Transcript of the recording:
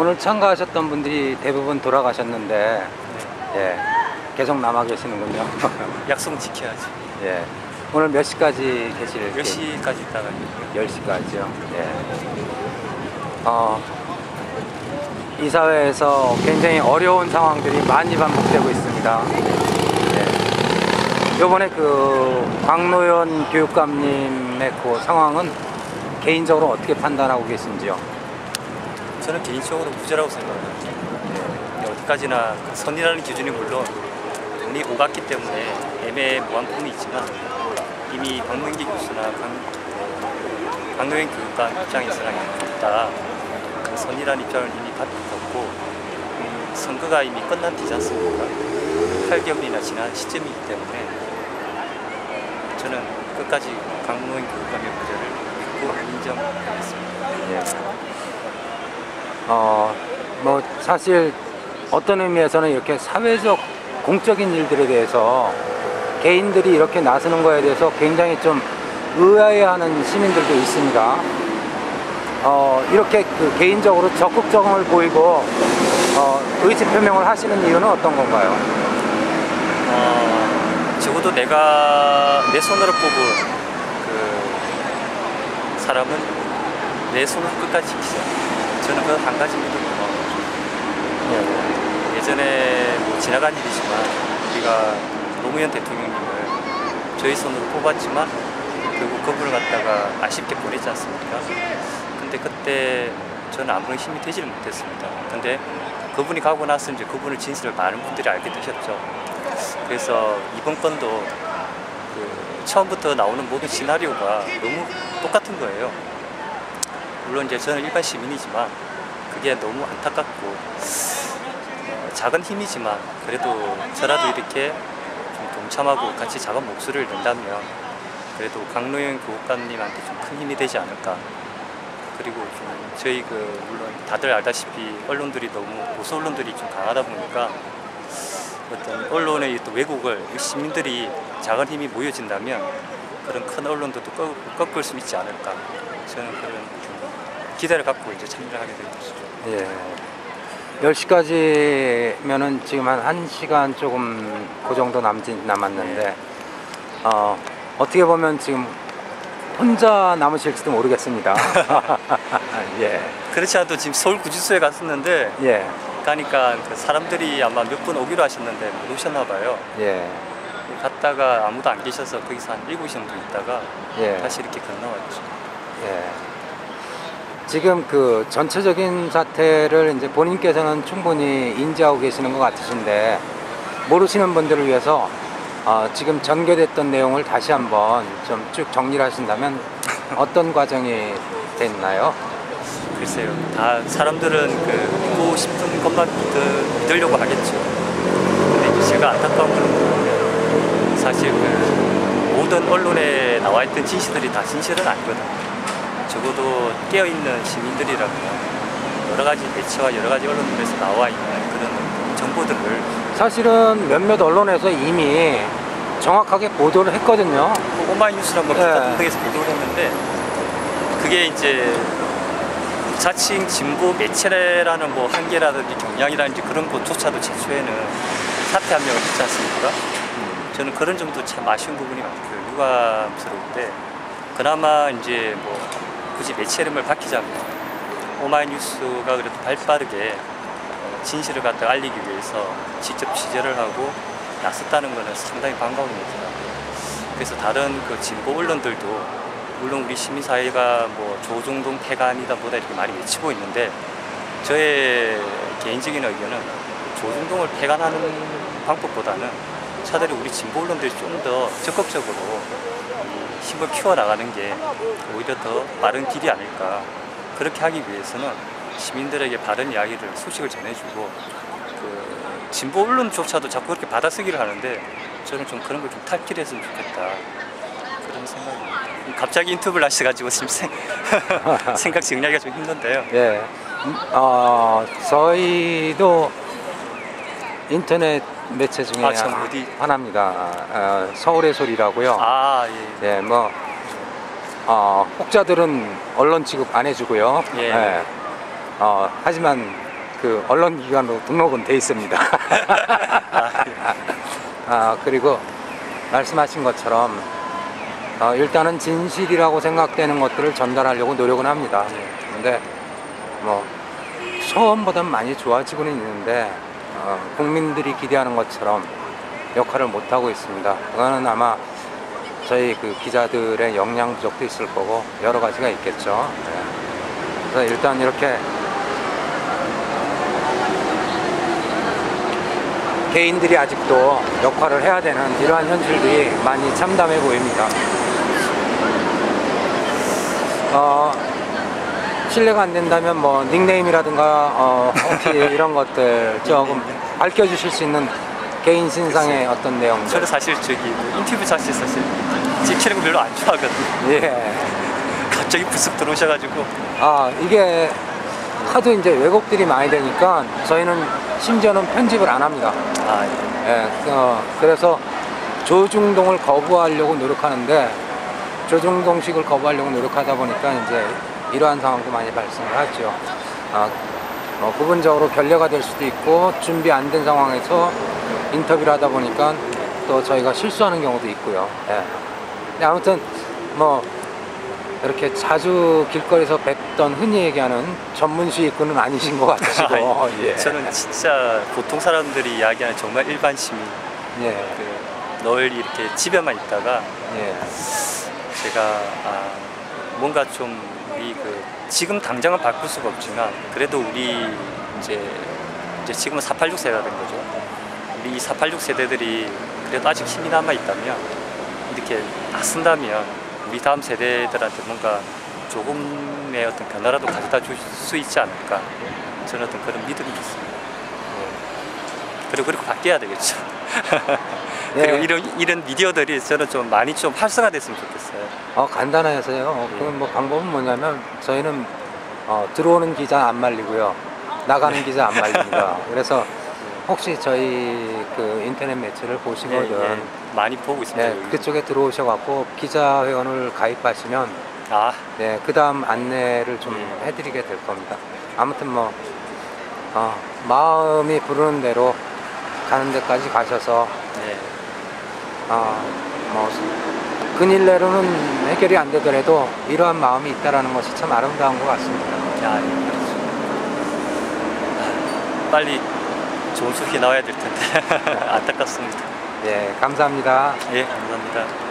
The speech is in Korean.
오늘 참가하셨던 분들이 대부분 돌아가셨는데 예, 계속 남아 계시는군요. 약속 지켜야지. 예. 오늘 몇 시까지 계실 몇 시까지 있다가 10시까지요. 예. 어, 이 사회에서 굉장히 어려운 상황들이 많이 반복되고 있습니다. 예. 요번에 그 박노현 교육감님의 그 상황은 개인적으로 어떻게 판단하고 계신지요? 저는 개인적으로 무죄라고 생각합니다. 네, 어디까지나 그 선이라는 기준이 물론 돈이 오갔기 때문에 애매모호한 부분이 있지만 이미 박문기 교수나 강, 강노현 교육감 입장에서는 다그 선이라는 입장을 이미 갖고 음, 선거가 이미 끝난 뒤지 않습니까? 8개월이나 지난 시점이기 때문에 저는 끝까지 강노현 교육감의 무죄를 믿고 인정하겠습니다. 예. 어, 뭐 사실 어떤 의미에서는 이렇게 사회적 공적인 일들에 대해서 개인들이 이렇게 나서는 거에 대해서 굉장히 좀 의아해하는 시민들도 있습니다. 어, 이렇게 그 개인적으로 적극적을 보이고 어, 의지 표명을 하시는 이유는 어떤 건가요? 어, 적어도 내가 내 손으로 뽑은 그 사람은 내 손으로 끝까지 지키자. 저는 그 한 가지 믿음 고마워요. 예전에 뭐 지나간 일이지만 우리가 노무현 대통령님을 저희 손으로 뽑았지만 결국 그분을 갖다가 아쉽게 보냈지 않습니까? 근데 그때 저는 아무런 힘이 되지를 못했습니다. 근데 그분이 가고 나서 이제 그분의 진실을 많은 분들이 알게 되셨죠. 그래서 이번 건도 그 처음부터 나오는 모든 시나리오가 너무 똑같은 거예요. 물론 이제 저는 일반 시민이지만 그게 너무 안타깝고 어, 작은 힘이지만 그래도 저라도 이렇게 좀 동참하고 같이 작은 목소리를 낸다면 그래도 강노현 교육감님한테 좀 큰 힘이 되지 않을까. 그리고 좀 저희 그 물론 다들 알다시피 언론들이 너무 보수 언론들이 좀 강하다 보니까 어떤 언론의 또 왜곡을 시민들이 작은 힘이 모여진다면 그런 큰 언론들도 꺾- 꺾을 수 있지 않을까. 저는 그런 좀 기대를 갖고 이제 참여를 하게 된 것이죠. 예. 10시까지면은 지금 한 1시간 조금 그 정도 남짓 남았는데 어, 어떻게 보면 지금 혼자 남으실지도 모르겠습니다. 예. 그렇지 않아도 지금 서울 구치소에 갔었는데 예. 가니까 그 사람들이 아마 몇 분 오기로 하셨는데 못 오셨나 봐요. 예. 갔다가 아무도 안 계셔서 거기서 한 7시 정도 있다가 예. 다시 이렇게 건너왔죠. 예. 지금 그 전체적인 사태를 이제 본인께서는 충분히 인지하고 계시는 것 같으신데 모르시는 분들을 위해서 어, 지금 전개됐던 내용을 다시 한번 좀 쭉 정리를 하신다면 어떤 과정이 됐나요? 글쎄요. 다 사람들은 그 믿고 싶은 것만 믿, 믿으려고 하겠죠. 근데 이제 제가 안타까운 건 사실 그 모든 언론에 나와 있던 진실들이 다 진실은 아니거든요. 적어도 깨어있는 시민들이라면 여러 가지 매체와 여러 가지 언론들에서 나와 있는 그런 정보들을 사실은 몇몇 언론에서 이미 정확하게 보도를 했거든요. 오마이뉴스랑 뭐 네. 기타 등에서 보도를 했는데 그게 이제 자칭 진보 매체라는 뭐 한계라든지 경향이라든지 그런 것조차도 최초에는 사퇴 한 명을 했지 않습니까? 저는 그런 점도 참 아쉬운 부분이 많고요. 유감스러운데 그나마 이제 뭐 굳이 매체 이름을 밝히자면 오마이뉴스가 그래도 발빠르게 어, 진실을 갖다 알리기 위해서 직접 취재를 하고 나섰다는 것은 상당히 반가운 일입니다. 그래서 다른 그 진보 언론들도 물론 우리 시민사회가 뭐 조중동 폐간이다 보다 이렇게 많이 외치고 있는데 저의 개인적인 의견은 조중동을 폐간하는 방법보다는 차라리 우리 진보 언론들이 좀 더 적극적으로 이 힘을 키워나가는 게 오히려 더 빠른 길이 아닐까 그렇게 하기 위해서는 시민들에게 바른 이야기를 소식을 전해주고 그 진보 언론조차도 자꾸 그렇게 받아쓰기를 하는데 저는 좀 그런 걸 좀 탈피했으면 좋겠다 그런 생각입니다. 갑자기 인터뷰를 하셔가지고 지금 생, 생각 정리하기가 좀 힘든데요. 예. 음, 어, 저희도 인터넷 매체 중에 아, 참, 어디? 하나입니다. 어, 서울의 소리라고요. 아 예. 예, 뭐, 어, 혹자들은 언론 취급 안 해주고요. 예. 어, 하지만 그 언론 기관으로 등록은 돼 있습니다. 아, 그리고 말씀하신 것처럼 어, 일단은 진실이라고 생각되는 것들을 전달하려고 노력은 합니다. 근데 뭐 처음보단 많이 좋아지고는 있는데 어, 국민들이 기대하는 것처럼 역할을 못 하고 있습니다. 그거는 아마 저희 그 기자들의 역량 부족도 있을 거고 여러 가지가 있겠죠. 네. 그래서 일단 이렇게 개인들이 아직도 역할을 해야 되는 이러한 현실들이 많이 참담해 보입니다. 어, 실례가 안 된다면 뭐 닉네임이라든가 어, 어필 이런 것들 조금 밝혀주실 수 있는 개인 신상의 어떤 내용들. 저는 사실 저기 뭐 인터뷰 자체 사실 찍히는 거 별로 안 좋아하거든요. 예. 갑자기 불쑥 들어오셔가지고 아 이게 하도 이제 왜곡들이 많이 되니까 저희는 심지어는 편집을 안 합니다. 아 예. 예, 어, 그래서 조중동을 거부하려고 노력하는데 조중동식을 거부하려고 노력하다 보니까 이제 이러한 상황도 많이 발생을 하죠. 아, 뭐 부분적으로 결례가 될 수도 있고 준비 안 된 상황에서 인터뷰를 하다 보니까 또 저희가 실수하는 경우도 있고요. 예. 근데 아무튼 뭐 이렇게 자주 길거리에서 뵙던 흔히 얘기하는 전문 수익군은 아니신 것 같으시고 예. 저는 진짜 보통 사람들이 이야기하는 정말 일반 시민 예. 그널 이렇게 집에만 있다가 예. 제가 아, 뭔가 좀 우리 그 지금 당장은 바꿀 수가 없지만 그래도 우리 이제 이제 지금은 486 세대가 된 거죠. 우리 486 세대들이 그래도 아직 힘이 남아 있다면 이렇게 나선다면 우리 다음 세대들한테 뭔가 조금의 어떤 변화라도 가져다 줄 수 있지 않을까 저는 어떤 그런 믿음이 있습니다. 네. 그리고 그리고 바뀌어야 되겠죠. 그리고 예. 이런 이런 미디어들이 저는 좀 많이 좀 활성화됐으면 좋겠어요. 어, 간단해서요. 그럼 뭐 방법은 뭐냐면 저희는 어, 들어오는 기자 안 말리고요. 나가는 기자 안 말립니다. 그래서 혹시 저희 그 인터넷 매체를 보시거든. 예, 예. 많이 보고 있습니다. 네, 여기. 그쪽에 들어오셔 갖고 기자 회원을 가입하시면 아, 네, 그 다음 안내를 좀 음. 해드리게 될 겁니다. 아무튼 뭐, 어, 마음이 부르는 대로 가는 데까지 가셔서, 네. 어, 뭐, 근일 내로는 해결이 안 되더라도 이러한 마음이 있다라는 것이 참 아름다운 것 같습니다. 야, 예, 그렇죠. 아, 빨리 좋은 소식이 나와야 될 텐데 안타깝습니다. 예, 감사합니다. 예, 감사합니다.